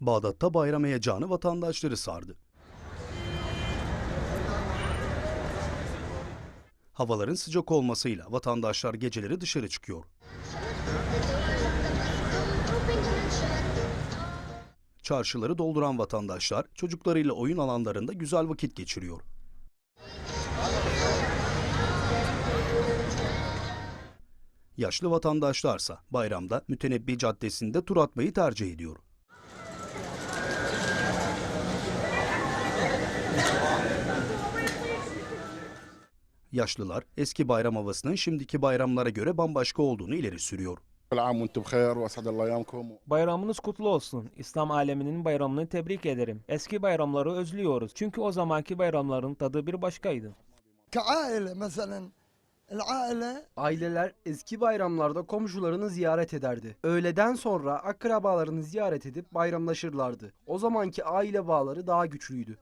Bağdat'ta bayram heyecanı vatandaşları sardı. Havaların sıcak olmasıyla vatandaşlar geceleri dışarı çıkıyor. Çarşıları dolduran vatandaşlar çocuklarıyla oyun alanlarında güzel vakit geçiriyor. Yaşlı vatandaşlarsa bayramda Mütenebbi Caddesi'nde tur atmayı tercih ediyor. Yaşlılar eski bayram havasının şimdiki bayramlara göre bambaşka olduğunu ileri sürüyor. Bayramınız kutlu olsun. İslam aleminin bayramını tebrik ederim. Eski bayramları özlüyoruz. Çünkü o zamanki bayramların tadı bir başkaydı. Aileler eski bayramlarda komşularını ziyaret ederdi. Öğleden sonra akrabalarını ziyaret edip bayramlaşırlardı. O zamanki aile bağları daha güçlüydü.